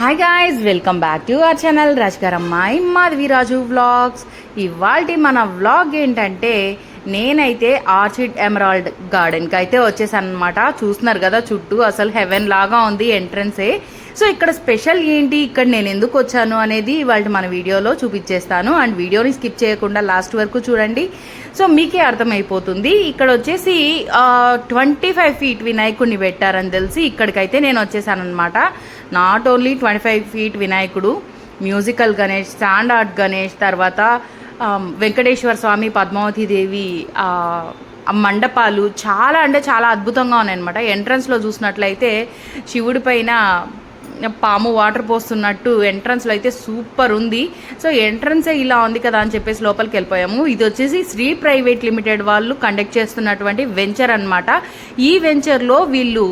Hi guys welcome back to our channel రాజుగారమ్మాయి Madhavi Raju vlogs ఇవాళ మన vlog ఏంటంటే నేనైతే ఆర్చిడ్ ఎమరాల్డ్ గార్డెన్కి అయితే వచ్చేసాను అనమాట చూస్తున్నారు కదా చుట్టూ అసలు హెవెన్ లాగా ఉంది ఎంట్రన్సే సో ఇక్కడ స్పెషల్ ఏంటి ఇక్కడ నేను ఎందుకు వచ్చాను అనేది ఇవాళ మన వీడియోలో చూపించేస్తాను. అండ్ వీడియోని స్కిప్ చేయకుండా లాస్ట్ వరకు చూడండి. సో మీకే అర్థమైపోతుంది. ఇక్కడ వచ్చేసి ట్వంటీ ఫైవ్ ఫీట్ వినాయకుడిని పెట్టారని తెలిసి ఇక్కడికైతే నేను వచ్చేసాను అనమాట not only twenty five feet వినాయకుడు musical Ganesh stand art Ganesh తర్వాత వెంకటేశ్వర స్వామి పద్మావతి దేవి మండపాలు చాలా అంటే చాలా అద్భుతంగా ఉన్నాయన్నమాట. ఎంట్రన్స్లో చూసినట్లయితే శివుడి పైన పాము వాటర్ పోస్తున్నట్టు ఎంట్రన్స్లో అయితే సూపర్ ఉంది. సో ఎంట్రన్సే ఇలా ఉంది కదా అని చెప్పేసి లోపలికి వెళ్ళిపోయాము. ఇది వచ్చేసి శ్రీ ప్రైవేట్ లిమిటెడ్ వాళ్ళు కండక్ట్ చేస్తున్నటువంటి వెంచర్ అనమాట ఈ వెంచర్లో వీళ్ళు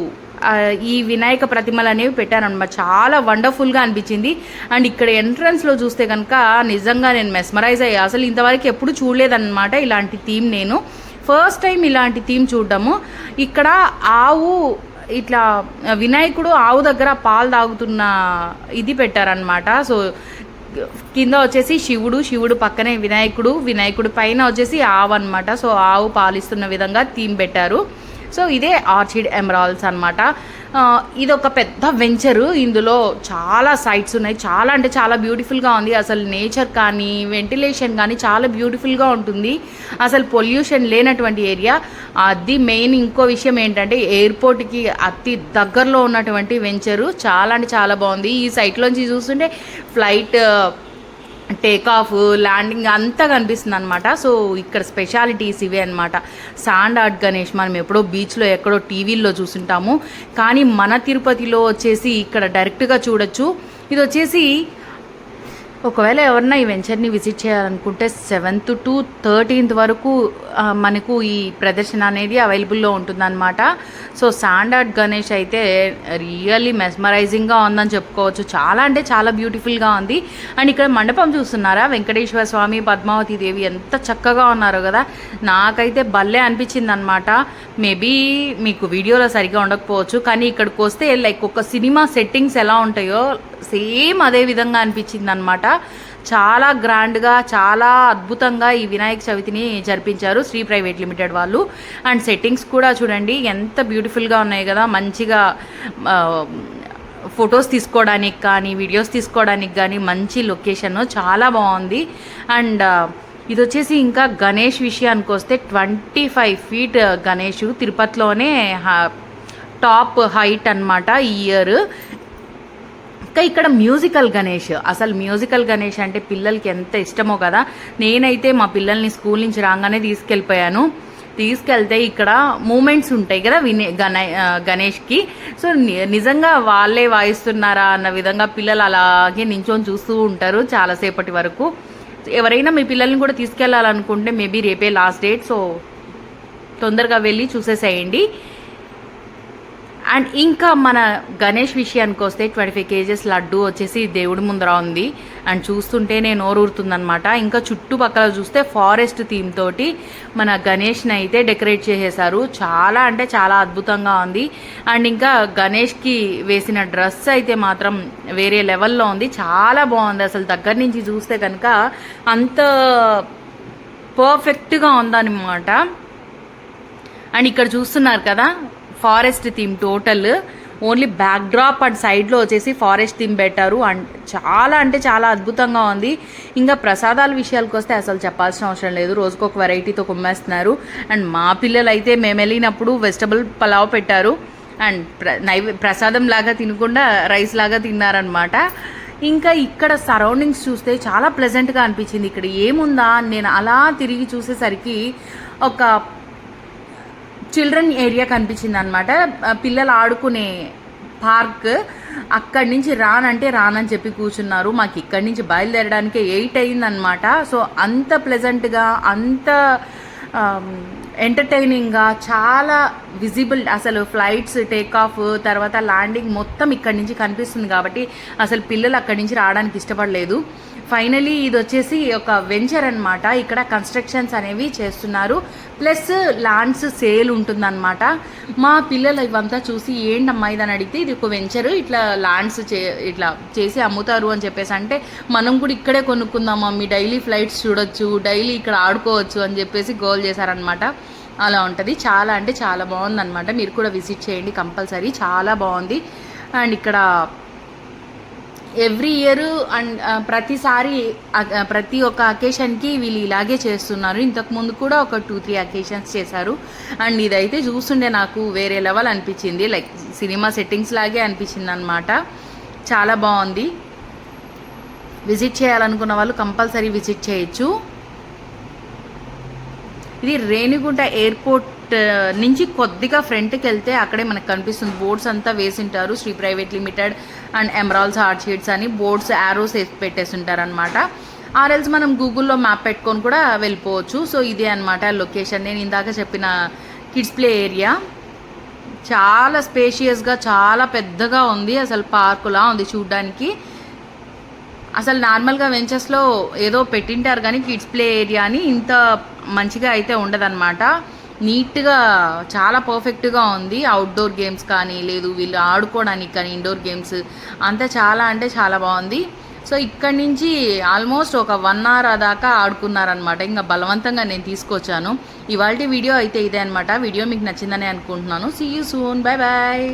ఈ వినాయక ప్రతిమలు అనేవి పెట్టారనమాట చాలా వండర్ఫుల్గా అనిపించింది. అండ్ ఇక్కడ ఎంట్రన్స్లో చూస్తే కనుక నిజంగా నేను మెస్మరైజ్ అయ్యా అసలు ఇంతవరకు ఎప్పుడు చూడలేదన్నమాట ఇలాంటి థీమ్ నేను. ఫస్ట్ టైం ఇలాంటి థీమ్ చూడడము. ఇక్కడ ఆవు ఇట్లా వినాయకుడు ఆవు దగ్గర పాలు తాగుతున్న ఇది పెట్టారనమాట సో కింద వచ్చేసి శివుడు శివుడు పక్కనే వినాయకుడు వినాయకుడు పైన వచ్చేసి ఆవు అనమాట సో ఆవు పాలిస్తున్న విధంగా థీమ్ పెట్టారు. సో ఇదే ఆర్చిడ్ ఎమరాల్స్ అనమాట ఇది ఒక పెద్ద వెంచరు. ఇందులో చాలా సైట్స్ ఉన్నాయి. చాలా అంటే చాలా బ్యూటిఫుల్గా ఉంది. అసలు నేచర్ కానీ వెంటిలేషన్ కానీ చాలా బ్యూటిఫుల్గా ఉంటుంది. అసలు పొల్యూషన్ లేనటువంటి ఏరియా. అది మెయిన్ ఇంకో విషయం ఏంటంటే ఎయిర్పోర్ట్కి అతి దగ్గరలో ఉన్నటువంటి వెంచరు. చాలా అంటే చాలా బాగుంది. ఈ సైట్లోంచి చూస్తుంటే ఫ్లైట్ టేక్ ఆఫ్ ల్యాండింగ్ అంతా కనిపిస్తుంది అనమాట సో ఇక్కడ స్పెషాలిటీస్ ఇవే అనమాట సాండ్ ఆర్ట్ గణేష్ మనం ఎప్పుడో బీచ్లో ఎక్కడో టీవీల్లో చూసుంటాము. కానీ మన తిరుపతిలో వచ్చేసి ఇక్కడ డైరెక్ట్గా చూడొచ్చు. ఇది వచ్చేసి ఒకవేళ ఎవరన్నా ఈ వెంచర్ని విజిట్ చేయాలనుకుంటే సెవెంత్ టు థర్టీన్త్ వరకు మనకు ఈ ప్రదర్శన అనేది అవైలబుల్లో ఉంటుందన్నమాట. సో శాండార్డ్ గణేష్ అయితే రియల్లీ మెస్మరైజింగ్గా ఉందని చెప్పుకోవచ్చు. చాలా అంటే చాలా బ్యూటిఫుల్గా ఉంది. అండ్ ఇక్కడ మండపం చూస్తున్నారా? వెంకటేశ్వర స్వామి పద్మావతి దేవి ఎంత చక్కగా ఉన్నారో కదా. నాకైతే భలే అనిపించింది అనమాట మేబీ మీకు వీడియోలో సరిగా ఉండకపోవచ్చు కానీ ఇక్కడికి వస్తే లైక్ ఒక సినిమా సెట్టింగ్స్ ఎలా ఉంటాయో సేమ్ అదే విధంగా అనిపించింది అనమాట చాలా గ్రాండ్గా చాలా అద్భుతంగా ఈ వినాయక చవితిని జరిపించారు శ్రీ ప్రైవేట్ లిమిటెడ్ వాళ్ళు. అండ్ సెట్టింగ్స్ కూడా చూడండి ఎంత బ్యూటిఫుల్గా ఉన్నాయి కదా. మంచిగా ఫొటోస్ తీసుకోవడానికి కానీ వీడియోస్ తీసుకోవడానికి కానీ మంచి లొకేషన్ చాలా బాగుంది. అండ్ ఇది వచ్చేసి ఇంకా గణేష్ విషయానికి వస్తే ట్వంటీ ఫైవ్ ఫీట్ గణేష్ తిరుపతిలోనే హ- టాప్ హైట్ అన్నమాట ఈ ఇయర్ ఇంకా ఇక్కడ మ్యూజికల్ గణేష్. అసలు మ్యూజికల్ గణేష్ అంటే పిల్లలకి ఎంత ఇష్టమో కదా. నేనైతే మా పిల్లల్ని స్కూల్ నుంచి రాగానే తీసుకెళ్ళిపోయాను. తీసుకెళ్తే ఇక్కడ మూమెంట్స్ ఉంటాయి కదా వినే గణ గణేష్కి. సో ని- నిజంగా వాళ్ళే వాయిస్తున్నారా అన్న విధంగా పిల్లలు అలాగే నించొని చూస్తూ ఉంటారు చాలాసేపటి వరకు. ఎవరైనా మీ పిల్లల్ని కూడా తీసుకెళ్ళాలనుకుంటే మేబీ రేపే లాస్ట్ డేట్ సో తొందరగా వెళ్ళి చూసేసేయండి. అండ్ ఇంకా మన గణేష్ విషయానికి వస్తే ట్వంటీ ఫైవ్ కేజెస్ లడ్డు వచ్చేసి దేవుడి ముందర ఉంది. అండ్ చూస్తుంటేనే నోరూరుతుందనమాట ఇంకా చుట్టుపక్కల చూస్తే ఫారెస్ట్ థీమ్ తోటి మన గణేష్ని అయితే డెకరేట్ చేసేసారు చాలా అంటే చాలా అద్భుతంగా ఉంది. అండ్ ఇంకా గణేష్కి వేసిన డ్రెస్ అయితే మాత్రం వేరే లెవెల్లో ఉంది. చాలా బాగుంది. అసలు దగ్గర నుంచి చూస్తే కనుక అంత పర్ఫెక్ట్గా ఉందన్నమాట. అండ్ ఇక్కడ చూస్తున్నారు కదా forest theme total only backdrop and సైడ్లో వచ్చేసి ఫారెస్ట్ థీమ్ పెట్టారు. అండ్ చాలా అంటే చాలా అద్భుతంగా ఉంది. ఇంకా ప్రసాదాల విషయాలకు వస్తే అసలు చెప్పాల్సిన అవసరం లేదు. రోజుకు ఒక వెరైటీతో కుమ్మేస్తున్నారు. అండ్ మా పిల్లలు అయితే మేము వెళ్ళినప్పుడు వెజిటబుల్ పలావ్ పెట్టారు. అండ్ ప్ర నైవే ప్రసాదం లాగా తినకుండా రైస్ లాగా తిన్నారనమాట ఇంకా ఇక్కడ సరౌండింగ్స్ చూస్తే చాలా ప్లెజెంట్గా అనిపించింది. ఇక్కడ ఏముందా అని నేను అలా తిరిగి చూసేసరికి ఒక చిల్డ్రన్ ఏరియా కనిపించింది అనమాట పిల్లలు ఆడుకునే పార్క్ అక్కడి నుంచి రానంటే రానని చెప్పి కూర్చున్నారు. మాకు ఇక్కడి నుంచి బయలుదేరడానికి ఎయిట్ అయిందనమాట సో అంత ప్లెజెంట్గా అంత ఎంటర్టైనింగ్గా చాలా విజిబుల్ అసలు ఫ్లైట్స్ టేక్ ఆఫ్ తర్వాత ల్యాండింగ్ మొత్తం ఇక్కడి నుంచి కనిపిస్తుంది కాబట్టి అసలు పిల్లలు అక్కడి నుంచి రావడానికి ఇష్టపడలేదు. ఫైనలీ ఇది వచ్చేసి ఒక వెంచర్ అన్నమాట. ఇక్కడ కన్స్ట్రక్షన్స్ అనేవి చేస్తున్నారు. ప్లస్ ల్యాండ్స్ సేల్ ఉంటుందన్నమాట. మా పిల్లలు ఇవంతా చూసి ఏంటమ్మా ఇదని అడిగితే ఇది ఒక వెంచర్ ఇట్లా ల్యాండ్స్ చే ఇట్లా చేసి అమ్ముతారు అని చెప్పేసి. అంటే మనం కూడా ఇక్కడే కొనుక్కుందాం మీ డైలీ ఫ్లైట్స్ చూడొచ్చు డైలీ ఇక్కడ ఆడుకోవచ్చు అని చెప్పేసి గోల్ చేశారనమాట అలా ఉంటుంది. చాలా అంటే చాలా బాగుందన్నమాట. మీరు కూడా విజిట్ చేయండి కంపల్సరీ. చాలా బాగుంది. అండ్ ఇక్కడ ఎవ్రీ ఇయర్ అండ్ ప్రతిసారి ప్రతి ఒక్క అకేషన్కి వీళ్ళు ఇలాగే చేస్తున్నారు. ఇంతకు ముందు కూడా ఒక టూ త్రీ అకేషన్స్ చేశారు. అండ్ ఇదైతే చూస్తుండే నాకు వేరే లెవెల్ అనిపించింది. లైక్ సినిమా సెట్టింగ్స్ లాగే అనిపించింది అనమాట చాలా బాగుంది. విజిట్ చేయాలనుకున్న వాళ్ళు కంపల్సరీ విజిట్ చేయొచ్చు. ఇది రేణిగుంట ఎయిర్పోర్ట్ నుంచి కొద్దిగా ఫ్రంట్కి వెళ్తే అక్కడే మనకు కనిపిస్తుంది. బోర్డ్స్ అంతా వేసింటారు Shri private limited and Emeralds heart sheets అని బోర్డ్స్ యారోస్ వేసి పెట్టేసింటారు అనమాట ఆర్ఎల్స్ మనం గూగుల్లో మ్యాప్ పెట్టుకొని కూడా వెళ్ళిపోవచ్చు. సో ఇదే అనమాట లొకేషన్ నేను ఇందాక చెప్పిన కిడ్స్ ప్లే ఏరియా చాలా స్పేషియస్గా చాలా పెద్దగా ఉంది. అసలు పార్కులా ఉంది చూడ్డానికి. అసలు నార్మల్గా వెంచర్స్లో ఏదో పెట్టింటారు కానీ కిడ్స్ ప్లే ఏరియా అని ఇంత మంచిగా అయితే ఉండదన్నమాట. నీట్గా చాలా పర్ఫెక్ట్గా ఉంది. అవుట్డోర్ గేమ్స్ కానీ లేదు వీళ్ళు ఆడుకోవడానికి కానీ ఇండోర్ గేమ్స్ అంతా చాలా అంటే చాలా బాగుంది. సో ఇక్కడి నుంచి ఆల్మోస్ట్ ఒక వన్ అవర్ దాకా ఆడుకున్నారనమాట ఇంకా బలవంతంగా నేను తీసుకొచ్చాను. ఇవాళ వీడియో అయితే ఇదే అనమాట వీడియో మీకు నచ్చిందని అనుకుంటున్నాను. See you soon bye bye